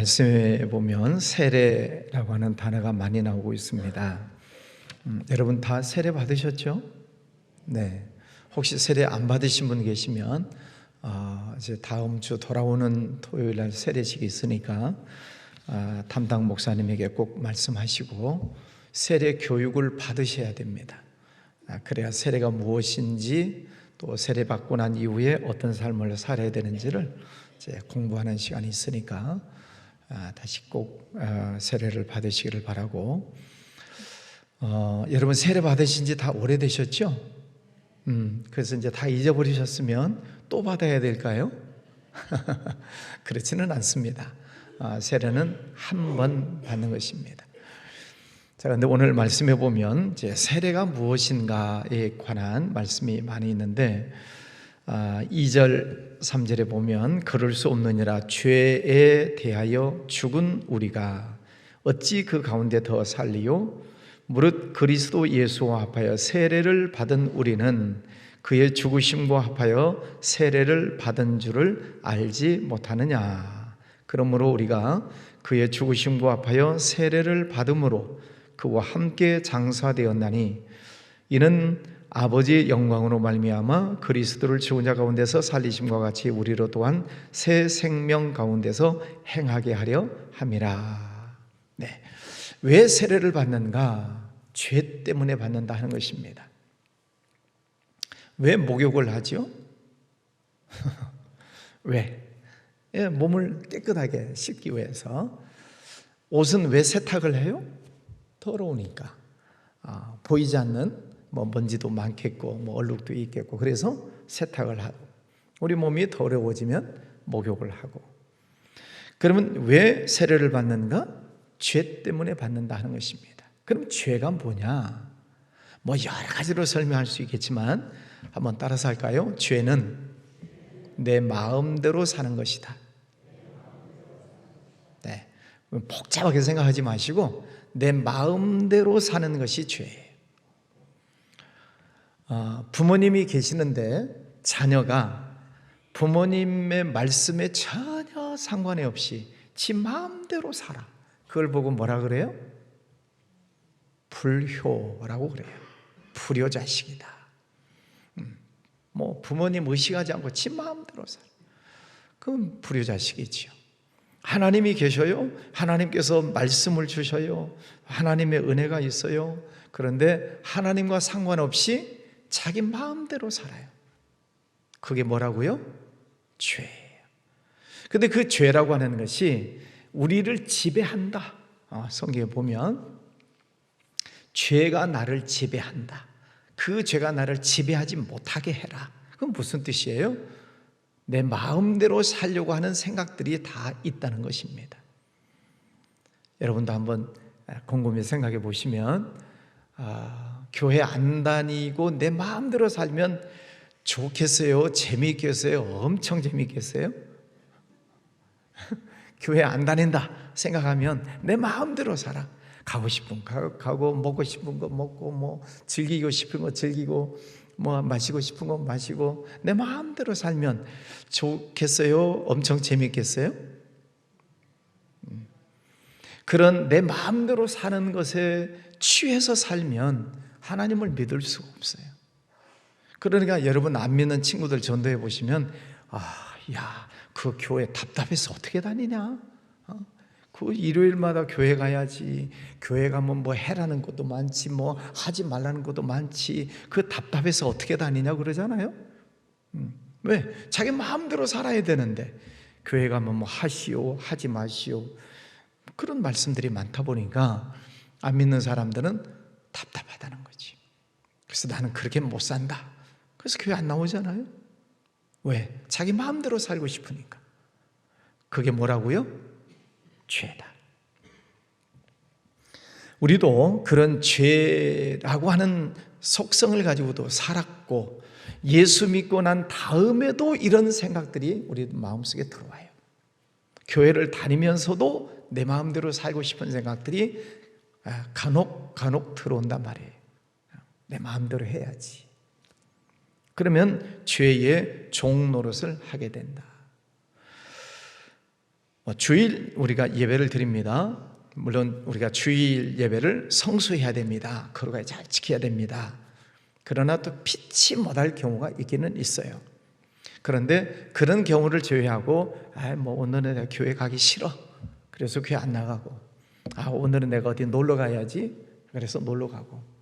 말씀에 보면 세례라고 하는 단어가 많이 나오고 있습니다. 음, 여러분 다 세례 받으셨죠? 네. 혹시 세례 안 받으신 분 계시면 아, 이제 다음 주 돌아오는 토요일 날 세례식이 있으니까 아, 담당 목사님에게 꼭 말씀하시고 세례 교육을 받으셔야 됩니다. 아, 그래야 세례가 무엇인지 또 세례 받고 난 이후에 어떤 삶을 살아야 되는지를 공부하는 시간이 있으니까 아, 다시 꼭 아, 세례를 받으시기를 바라고 어, 여러분 세례 받으신 지 다 오래되셨죠? 음, 그래서 이제 다 잊어버리셨으면 또 받아야 될까요? 그렇지는 않습니다. 아, 세례는 한 번 받는 것입니다. 자, 그런데 오늘 말씀해 보면 이제 세례가 무엇인가에 관한 말씀이 많이 있는데 아, 2절, 3절에 보면 그럴 수 없느니라 죄에 대하여 죽은 우리가 어찌 그 가운데 더 살리요? 무릇 그리스도 예수와 합하여 세례를 받은 우리는 그의 죽으심과 합하여 세례를 받은 줄을 알지 못하느냐. 그러므로 우리가 그의 죽으심과 합하여 세례를 받음으로 그와 함께 장사되었나니 이는 아버지의 영광으로 말미암아 그리스도를 죽은 자 가운데서 살리심과 같이 우리로 또한 새 생명 가운데서 행하게 하려 함이라. 네. 왜 세례를 받는가? 죄 때문에 받는다 하는 것입니다. 왜 목욕을 하죠? 왜? 예, 몸을 깨끗하게 씻기 위해서. 옷은 왜 세탁을 해요? 더러우니까. 아, 보이지 않는 뭐 먼지도 많겠고, 뭐 얼룩도 있겠고, 그래서 세탁을 하고. 우리 몸이 더러워지면 목욕을 하고. 그러면 왜 세례를 받는가? 죄 때문에 받는다 하는 것입니다. 그럼 죄가 뭐냐? 뭐 여러 가지로 설명할 수 있겠지만 한번 따라서 할까요? 죄는 내 마음대로 사는 것이다. 네. 복잡하게 생각하지 마시고 내 마음대로 사는 것이 죄예요. 어, 부모님이 계시는데 자녀가 부모님의 말씀에 전혀 상관이 없이 지 마음대로 살아. 그걸 보고 뭐라 그래요? 불효라고 그래요. 불효자식이다. 음, 뭐 부모님 의식하지 않고 지 마음대로 살아. 그건 불효자식이지요. 하나님이 계셔요. 하나님께서 말씀을 주셔요. 하나님의 은혜가 있어요. 그런데 하나님과 상관없이 자기 마음대로 살아요. 그게 뭐라고요? 죄예요. 근데 그 죄라고 하는 것이 우리를 지배한다. 어, 성경에 보면 죄가 나를 지배한다. 그 죄가 나를 지배하지 못하게 해라. 그건 무슨 뜻이에요? 내 마음대로 살려고 하는 생각들이 다 있다는 것입니다. 여러분도 한번 곰곰이 생각해 보시면 아, 교회 안 다니고 내 마음대로 살면 좋겠어요? 재미있겠어요? 엄청 재미있겠어요? 교회 안 다닌다 생각하면 내 마음대로 살아. 가고 싶은 거 가고 먹고 싶은 거 먹고 뭐 즐기고 싶은 거 즐기고 뭐 마시고 싶은 거 마시고 내 마음대로 살면 좋겠어요? 엄청 재밌겠어요? 음. 그런 내 마음대로 사는 것에 취해서 살면 하나님을 믿을 수가 없어요. 그러니까 여러분 안 믿는 친구들 전도해 보시면 아, 야, 그 교회 답답해서 어떻게 다니냐? 어? 그 일요일마다 교회 가야지. 교회 가면 뭐 해라는 것도 많지, 뭐 하지 말라는 것도 많지. 그 답답해서 어떻게 다니냐 그러잖아요. 음. 왜? 자기 마음대로 살아야 되는데 교회 가면 뭐 하시오, 하지 마시오. 그런 말씀들이 많다 보니까 안 믿는 사람들은 답답하다는. 그래서 나는 그렇게 못 산다. 그래서 교회 안 나오잖아요. 왜? 자기 마음대로 살고 싶으니까. 그게 뭐라고요? 죄다. 우리도 그런 죄라고 하는 속성을 가지고도 살았고 예수 믿고 난 다음에도 이런 생각들이 우리 마음속에 들어와요. 교회를 다니면서도 내 마음대로 살고 싶은 생각들이 아, 간혹 간혹 들어온단 말이에요. 내 마음대로 해야지. 그러면 죄의 종 노릇을 하게 된다. 뭐 주일 우리가 예배를 드립니다. 물론 우리가 주일 예배를 성수해야 됩니다. 거룩하게 잘 지켜야 됩니다. 그러나 또 피치 못할 경우가 있기는 있어요. 그런데 그런 경우를 제외하고 아, 뭐 오늘은 내가 교회 가기 싫어. 그래서 교회 안 나가고 아, 오늘은 내가 어디 놀러 가야지. 그래서 놀러 가고 음,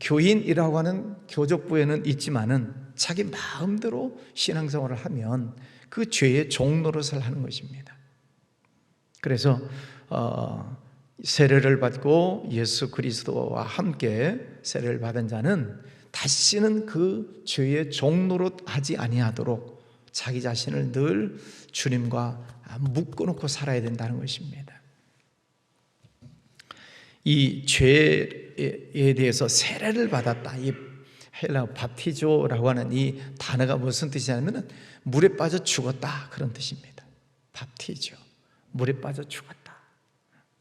교인이라고 하는 교적부에는 있지만은 자기 마음대로 신앙생활을 하면 그 죄의 종로릇을 하는 것입니다. 그래서 어, 세례를 받고 예수 그리스도와 함께 세례를 받은 자는 다시는 그 죄의 종로릇 하지 아니하도록 자기 자신을 늘 주님과 묶어놓고 살아야 된다는 것입니다. 이 죄 에 대해서 세례를 받았다. 이 헬라 밥티조라고 하는 이 단어가 무슨 뜻이냐면 물에 빠져 죽었다 그런 뜻입니다. 밥티조 물에 빠져 죽었다.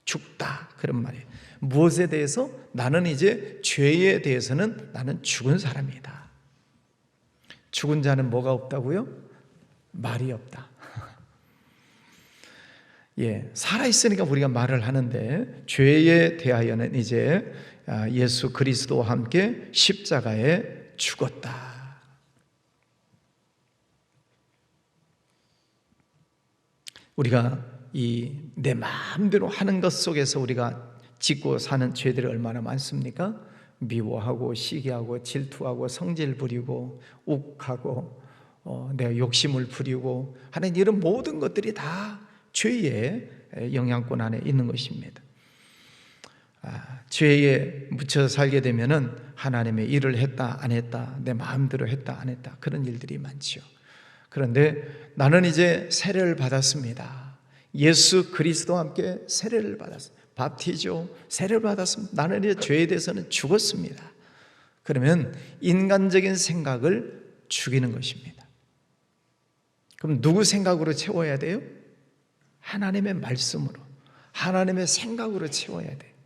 죽다 그런 말이에요. 무엇에 대해서 나는 이제 죄에 대해서는 나는 죽은 사람이다. 죽은 자는 뭐가 없다고요? 말이 없다. 예, 살아 있으니까 우리가 말을 하는데 죄에 대하여는 이제 아, 예수 그리스도와 함께 십자가에 죽었다. 우리가 이 내 마음대로 하는 것 속에서 우리가 짓고 사는 죄들이 얼마나 많습니까? 미워하고 시기하고 질투하고 성질 부리고 욱하고 어, 내가 욕심을 부리고 하는 이런 모든 것들이 다 죄의 영향권 안에 있는 것입니다. 아, 죄에 묻혀 살게 되면은 하나님의 일을 했다 안 했다 내 마음대로 했다 안 했다 그런 일들이 많지요. 그런데 나는 이제 세례를 받았습니다. 예수 그리스도와 함께 세례를 받았습니다. 밥티죠. 세례를 받았습니다. 나는 이제 죄에 대해서는 죽었습니다. 그러면 인간적인 생각을 죽이는 것입니다. 그럼 누구 생각으로 채워야 돼요? 하나님의 말씀으로, 하나님의 생각으로 채워야 돼요.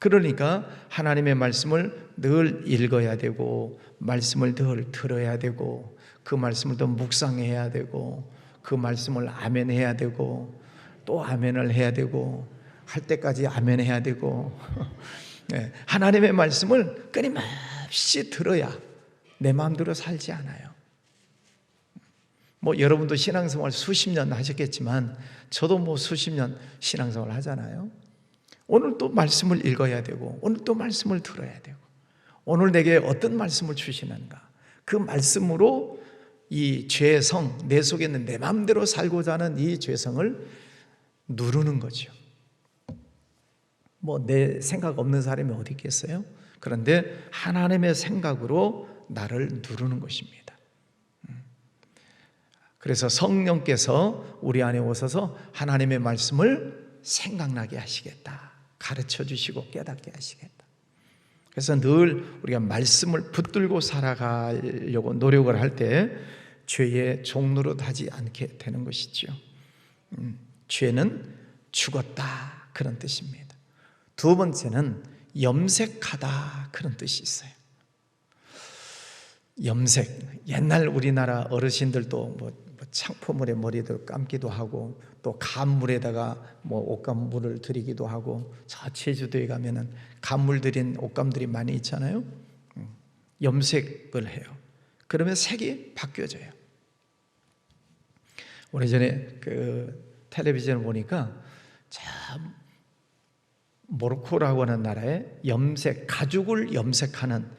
그러니까 하나님의 말씀을 늘 읽어야 되고, 말씀을 늘 들어야 되고, 그 말씀을 또 묵상해야 되고, 그 말씀을 아멘해야 되고, 또 아멘을 해야 되고, 할 때까지 아멘해야 되고, 네, 하나님의 말씀을 끊임없이 들어야 내 마음대로 살지 않아요. 뭐 여러분도 신앙생활 수십 년 하셨겠지만 저도 뭐 수십 년 신앙생활 하잖아요. 오늘 또 말씀을 읽어야 되고 오늘 또 말씀을 들어야 되고 오늘 내게 어떤 말씀을 주시는가 그 말씀으로 이 죄성 내 속에 있는 내 마음대로 살고자 하는 이 죄성을 누르는 거죠. 뭐 내 생각 없는 사람이 어디 있겠어요? 그런데 하나님의 생각으로 나를 누르는 것입니다. 그래서 성령께서 우리 안에 오셔서 하나님의 말씀을 생각나게 하시겠다. 가르쳐 주시고 깨닫게 하시겠다. 그래서 늘 우리가 말씀을 붙들고 살아가려고 노력을 할 때 죄의 종로로 하지 않게 되는 것이죠. 음, 죄는 죽었다 그런 뜻입니다. 두 번째는 염색하다 그런 뜻이 있어요. 염색 옛날 우리나라 어르신들도 뭐 창포물에 머리를 감기도 하고 또 간물에다가 뭐 옷감물을 드리기도 하고 저 제주도에 가면은 간물 들인 옷감들이 많이 있잖아요. 음, 염색을 해요. 그러면 색이 바뀌어져요. 오래전에 그 텔레비전을 보니까 참 모로코라고 하는 나라에 염색 가죽을 염색하는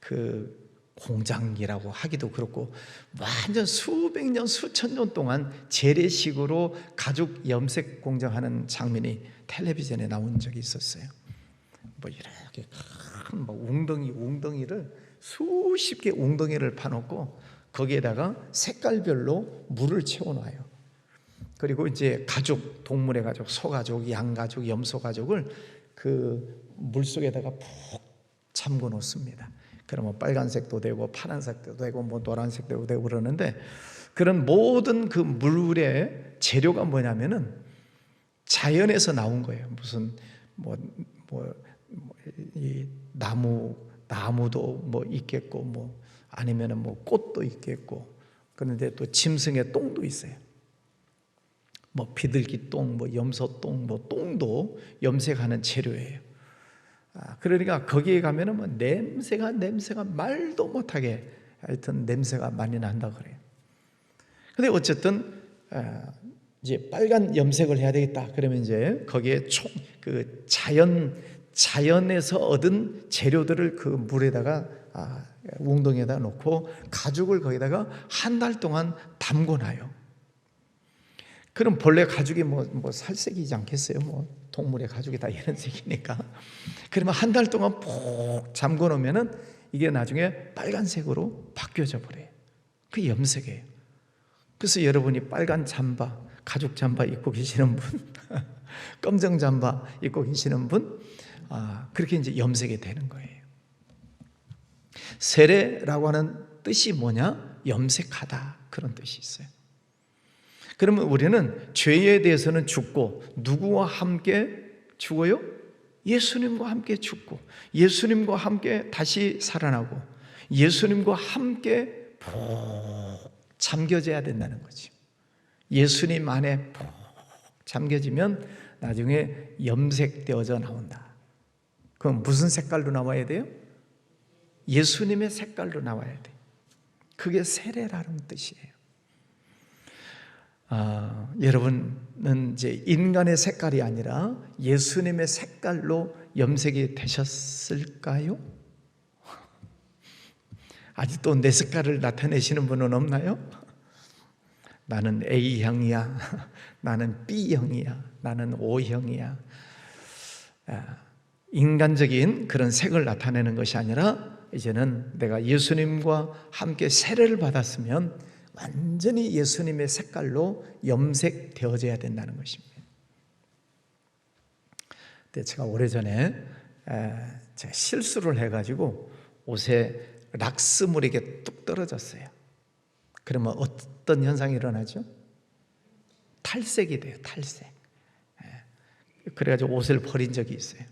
그 공장이라고 하기도 그렇고 완전 수백 년 수천 년 동안 재래식으로 가죽 염색 공장하는 장면이 텔레비전에 나온 적이 있었어요. 뭐 이렇게 큰 뭐 웅덩이 웅덩이를 수십 개 웅덩이를 파놓고 거기에다가 색깔별로 물을 채워놔요. 그리고 이제 가죽 동물의 가죽, 소 가죽, 양 가죽, 염소 가죽을 그 물 속에다가 푹 잠궈 놓습니다. 그러면 빨간색도 되고 파란색도 되고 뭐 노란색도 되고 그러는데 그런 모든 그 물의 재료가 뭐냐면은 자연에서 나온 거예요. 무슨 뭐뭐이 뭐, 나무 나무도 뭐 있겠고 뭐 아니면은 뭐 꽃도 있겠고 그런데 또 짐승의 똥도 있어요. 뭐 비둘기 똥, 뭐 염소 똥, 뭐 똥도 염색하는 재료예요. 아, 그러니까 거기에 가면은 뭐 냄새가 냄새가 말도 못하게 하여튼 냄새가 많이 난다 그래요. 근데 어쨌든 아, 이제 빨간 염색을 해야 되겠다. 그러면 이제 거기에 총 그 자연 자연에서 얻은 재료들을 그 물에다가 아, 웅덩이에다 놓고 가죽을 거기다가 한 달 동안 담궈 놔요. 그럼 본래 가죽이 뭐, 뭐 살색이지 않겠어요? 뭐 동물의 가죽이 다 이런 색이니까. 그러면 한 달 동안 푹 잠궈 놓으면은 이게 나중에 빨간색으로 바뀌어져 버려요. 그 염색이에요. 그래서 여러분이 빨간 잠바, 가죽 잠바 입고 계시는 분, 검정 잠바 입고 계시는 분, 아, 그렇게 이제 염색이 되는 거예요. 세례라고 하는 뜻이 뭐냐? 염색하다. 그런 뜻이 있어요. 그러면 우리는 죄에 대해서는 죽고 누구와 함께 죽어요? 예수님과 함께 죽고 예수님과 함께 다시 살아나고 예수님과 함께 푹 잠겨져야 된다는 거지. 예수님 안에 푹 잠겨지면 나중에 염색되어져 나온다. 그럼 무슨 색깔로 나와야 돼요? 예수님의 색깔로 나와야 돼. 그게 세례라는 뜻이에요. 아, 여러분은 이제 인간의 색깔이 아니라 예수님의 색깔로 염색이 되셨을까요? 아직도 내 색깔을 나타내시는 분은 없나요? 나는 A형이야. 나는 B형이야. 나는 O형이야. 아, 인간적인 그런 색을 나타내는 것이 아니라 이제는 내가 예수님과 함께 세례를 받았으면 완전히 예수님의 색깔로 염색되어져야 된다는 것입니다. 제가 오래전에 제가 실수를 해가지고 옷에 락스물이 뚝 떨어졌어요. 그러면 어떤 현상이 일어나죠? 탈색이 돼요, 탈색. 그래가지고 옷을 버린 적이 있어요.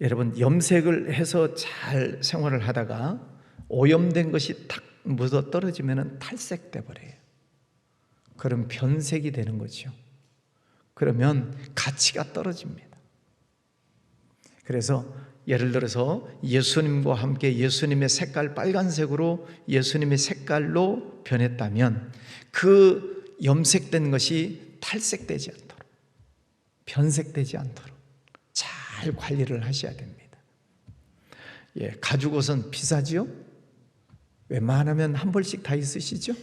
여러분, 염색을 해서 잘 생활을 하다가 오염된 것이 탁 묻어 떨어지면 탈색돼 버려요. 그럼 변색이 되는 거죠. 그러면 가치가 떨어집니다. 그래서 예를 들어서 예수님과 함께 예수님의 색깔 빨간색으로 예수님의 색깔로 변했다면 그 염색된 것이 탈색되지 않도록 변색되지 않도록 잘 관리를 하셔야 됩니다. 예, 가죽 옷은 비싸지요? 웬만하면 한 벌씩 다 있으시죠?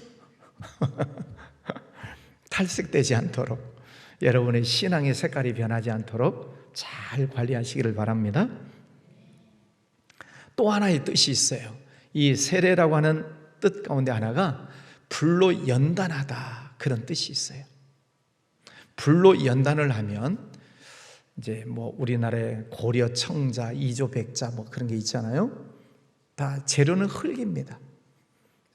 탈색되지 않도록 여러분의 신앙의 색깔이 변하지 않도록 잘 관리하시기를 바랍니다. 또 하나의 뜻이 있어요. 이 세례라고 하는 뜻 가운데 하나가 불로 연단하다 그런 뜻이 있어요. 불로 연단을 하면 이제 뭐 우리나라의 고려 청자, 이조 백자 뭐 그런 게 있잖아요. 다 재료는 흙입니다.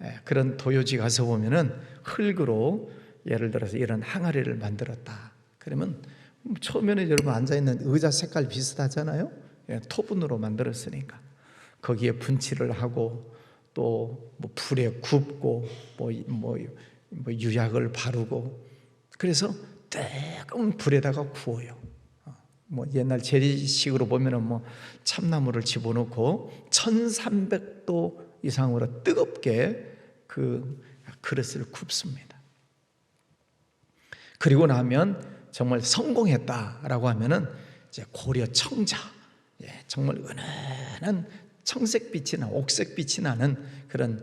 예, 그런 도요지 가서 보면은 흙으로 예를 들어서 이런 항아리를 만들었다. 그러면 처음에는 여러분 앉아 있는 의자 색깔 비슷하잖아요. 예, 토분으로 만들었으니까 거기에 분칠을 하고 또 뭐 불에 굽고 뭐, 뭐, 뭐 유약을 바르고 그래서 뜨거운 불에다가 구워요. 어, 뭐 옛날 재래식으로 보면은 뭐 참나무를 집어넣고 1300도 이상으로 뜨겁게 그 그릇을 굽습니다. 그리고 나면 정말 성공했다라고 하면은 이제 고려 청자, 예, 정말 은은한 청색빛이 나, 옥색빛이 나는 그런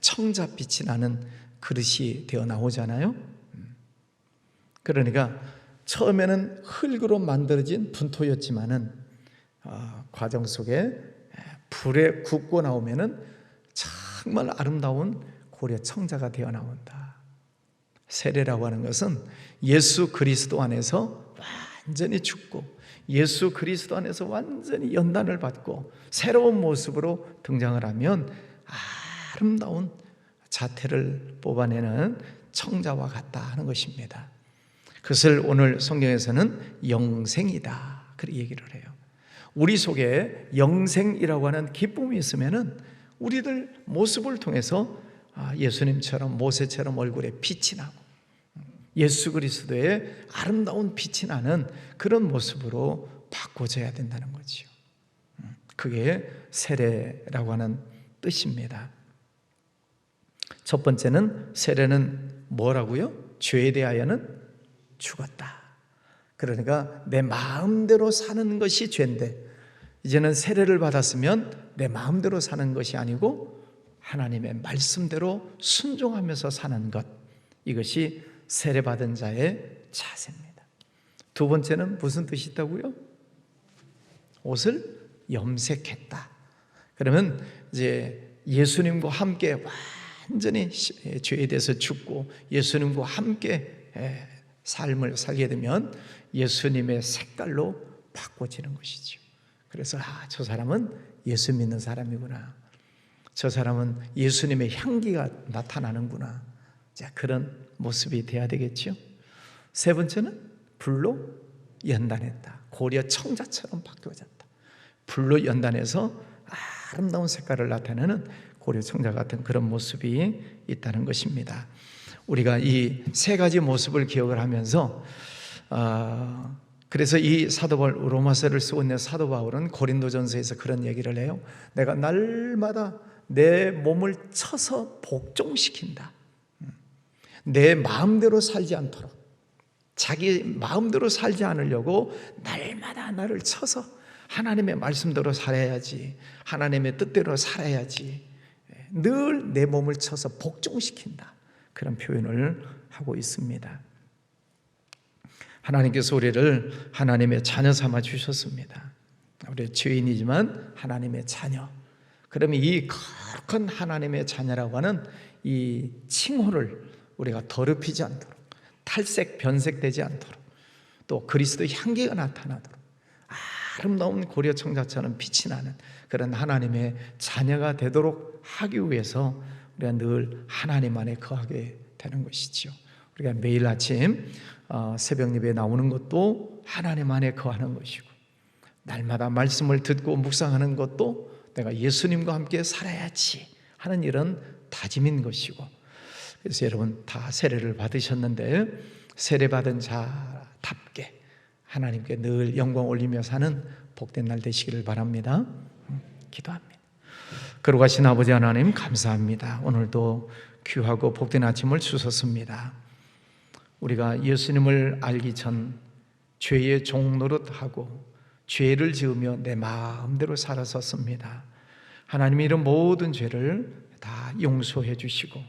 청자빛이 나는 그릇이 되어 나오잖아요. 음. 그러니까 처음에는 흙으로 만들어진 분토였지만은 어, 과정 속에 불에 굽고 나오면은 정말 아름다운 고려 청자가 되어 나온다. 세례라고 하는 것은 예수 그리스도 안에서 완전히 죽고 예수 그리스도 안에서 완전히 연단을 받고 새로운 모습으로 등장을 하면 아름다운 자태를 뽑아내는 청자와 같다 하는 것입니다. 그것을 오늘 성경에서는 영생이다. 그렇게 얘기를 해요. 우리 속에 영생이라고 하는 기쁨이 있으면은 우리들 모습을 통해서 아, 예수님처럼 모세처럼 얼굴에 빛이 나고 예수 그리스도의 아름다운 빛이 나는 그런 모습으로 바꿔져야 된다는 거지요. 음, 그게 세례라고 하는 뜻입니다. 첫 번째는 세례는 뭐라고요? 죄에 대하여는 죽었다. 그러니까 내 마음대로 사는 것이 죄인데 이제는 세례를 받았으면 내 마음대로 사는 것이 아니고 하나님의 말씀대로 순종하면서 사는 것 이것이 세례 받은 자의 자세입니다. 두 번째는 무슨 뜻이 있다고요? 옷을 염색했다. 그러면 이제 예수님과 함께 완전히 죄에 대해서 죽고 예수님과 함께 삶을 살게 되면 예수님의 색깔로 바꿔지는 것이죠. 그래서 아, 저 사람은 예수 믿는 사람이구나. 저 사람은 예수님의 향기가 나타나는구나. 자, 그런 모습이 돼야 되겠죠. 세 번째는 불로 연단했다. 고려 청자처럼 바뀌어졌다. 불로 연단해서 아름다운 색깔을 나타내는 고려 청자 같은 그런 모습이 있다는 것입니다. 우리가 이 세 가지 모습을 기억을 하면서 어, 그래서 이 사도 바울 로마서를 쓰고 있는 사도 바울은 고린도전서에서 그런 얘기를 해요. 내가 날마다 내 몸을 쳐서 복종시킨다. 내 마음대로 살지 않도록 자기 마음대로 살지 않으려고 날마다 나를 쳐서 하나님의 말씀대로 살아야지. 하나님의 뜻대로 살아야지. 늘 내 몸을 쳐서 복종시킨다. 그런 표현을 하고 있습니다. 하나님께서 우리를 하나님의 자녀 삼아 주셨습니다. 우리 죄인이지만 하나님의 자녀. 그러면 이 거룩한 하나님의 자녀라고 하는 이 칭호를 우리가 더럽히지 않도록 탈색 변색되지 않도록 또 그리스도 향기가 나타나도록 아름다운 고려 청자처럼 빛이 나는 그런 하나님의 자녀가 되도록 하기 위해서 우리가 늘 하나님 안에 거하게 되는 것이지요. 우리가 매일 아침 어, 새벽 예배에 나오는 것도 하나님 안에 거하는 것이고 날마다 말씀을 듣고 묵상하는 것도 내가 예수님과 함께 살아야지 하는 이런 다짐인 것이고 그래서 여러분 다 세례를 받으셨는데 세례 받은 자답게 하나님께 늘 영광 올리며 사는 복된 날 되시기를 바랍니다. 음, 기도합니다. 그러가신 아버지 하나님 감사합니다. 오늘도 귀하고 복된 아침을 주셨습니다. 우리가 예수님을 알기 전 죄의 종 노릇하고 죄를 지으며 내 마음대로 살았었습니다. 하나님이 이런 모든 죄를 다 용서해 주시고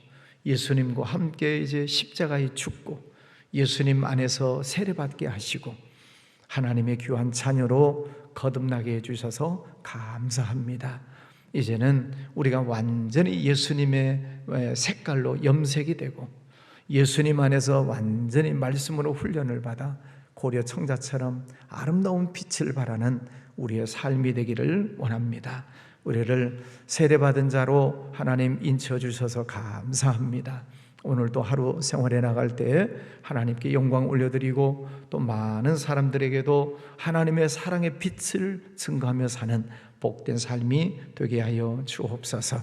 예수님과 함께 이제 십자가에 죽고 예수님 안에서 세례받게 하시고 하나님의 귀한 자녀로 거듭나게 해주셔서 감사합니다. 이제는 우리가 완전히 예수님의 색깔로 염색이 되고 예수님 안에서 완전히 말씀으로 훈련을 받아 고려 청자처럼 아름다운 빛을 발하는 우리의 삶이 되기를 원합니다. 우리를 세례받은 자로 하나님 인쳐 주셔서 감사합니다. 오늘도 하루 생활에 나갈 때 하나님께 영광 올려드리고 또 많은 사람들에게도 하나님의 사랑의 빛을 증거하며 사는 복된 삶이 되게 하여 주옵소서.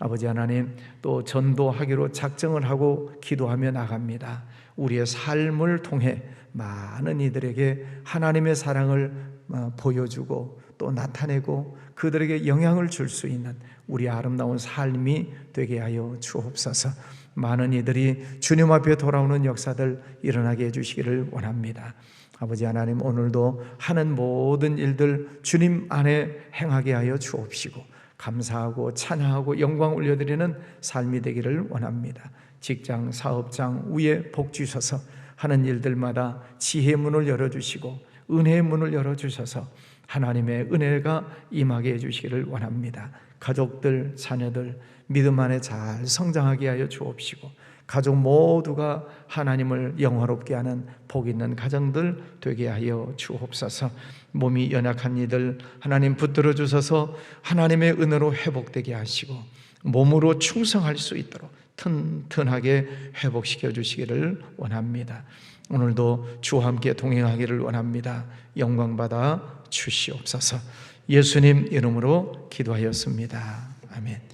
아버지 하나님 또 전도하기로 작정을 하고 기도하며 나갑니다. 우리의 삶을 통해 많은 이들에게 하나님의 사랑을 어, 보여주고 또 나타내고 그들에게 영향을 줄 수 있는 우리 아름다운 삶이 되게 하여 주옵소서. 많은 이들이 주님 앞에 돌아오는 역사들 일어나게 해주시기를 원합니다. 아버지 하나님 오늘도 하는 모든 일들 주님 안에 행하게 하여 주옵시고 감사하고 찬양하고 영광 올려드리는 삶이 되기를 원합니다. 직장, 사업장 위에 복 주셔서 하는 일들마다 지혜 문을 열어주시고 은혜의 문을 열어주셔서 하나님의 은혜가 임하게 해주시기를 원합니다. 가족들, 자녀들 믿음 안에 잘 성장하게 하여 주옵시고 가족 모두가 하나님을 영화롭게 하는 복 있는 가정들 되게 하여 주옵소서. 몸이 연약한 이들 하나님 붙들어 주셔서 하나님의 은혜로 회복되게 하시고 몸으로 충성할 수 있도록 튼튼하게 회복시켜 주시기를 원합니다. 오늘도 주와 함께 동행하기를 원합니다. 영광 받아 주시옵소서. 예수님 이름으로 기도하였습니다. 아멘.